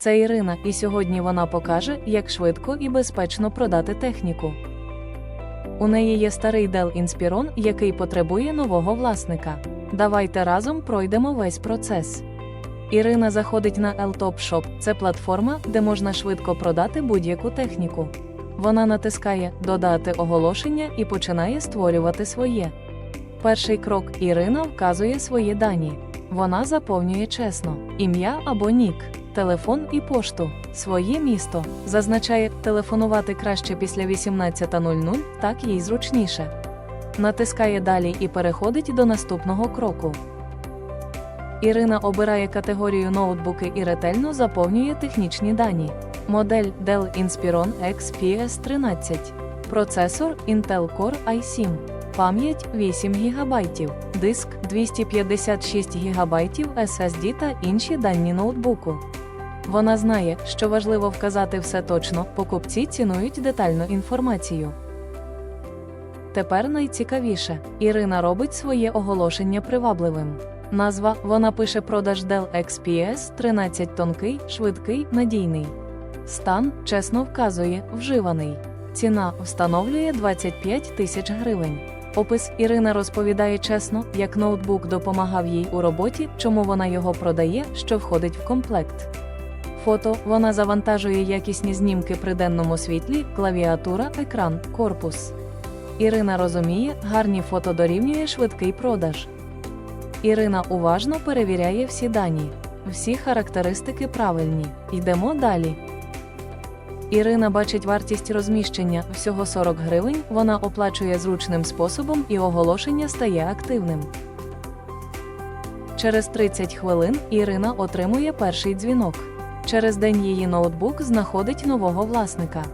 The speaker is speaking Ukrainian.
Це Ірина, і сьогодні вона покаже, як швидко і безпечно продати техніку. У неї є старий Dell Inspiron, який потребує нового власника. Давайте разом пройдемо весь процес. Ірина заходить на LTOP Shop. Це платформа, де можна швидко продати будь-яку техніку. Вона натискає Додати оголошення і починає створювати своє. Перший крок Ірина вказує свої дані. Вона заповнює чесно ім'я або нік, телефон і пошту, своє місто. Зазначає телефонувати краще після 18.00, так їй зручніше. Натискає далі і переходить до наступного кроку. Ірина обирає категорію ноутбуки і ретельно заповнює технічні дані. Модель Dell Inspiron XPS 13, процесор Intel Core i7, пам'ять 8 ГБ, диск 256 ГБ SSD та інші дані ноутбуку. Вона знає, що важливо вказати все точно, покупці цінують детальну інформацію. Тепер найцікавіше Ірина робить своє оголошення привабливим. Назва вона пише продаж Dell XPS 13 тонкий, швидкий, надійний. Стан чесно вказує вживаний. Ціна встановлює 25 тисяч гривень. Опис Ірина розповідає чесно, як ноутбук допомагав їй у роботі, чому вона його продає, що входить в комплект. Фото вона завантажує якісні знімки при денному світлі, клавіатура, екран, корпус. Ірина розуміє, гарні фото дорівнює швидкий продаж. Ірина уважно перевіряє всі дані. Всі характеристики правильні. Йдемо далі. Ірина бачить вартість розміщення всього 40 гривень. Вона оплачує зручним способом і оголошення стає активним. Через 30 хвилин Ірина отримує перший дзвінок. Через день її ноутбук знаходить нового власника.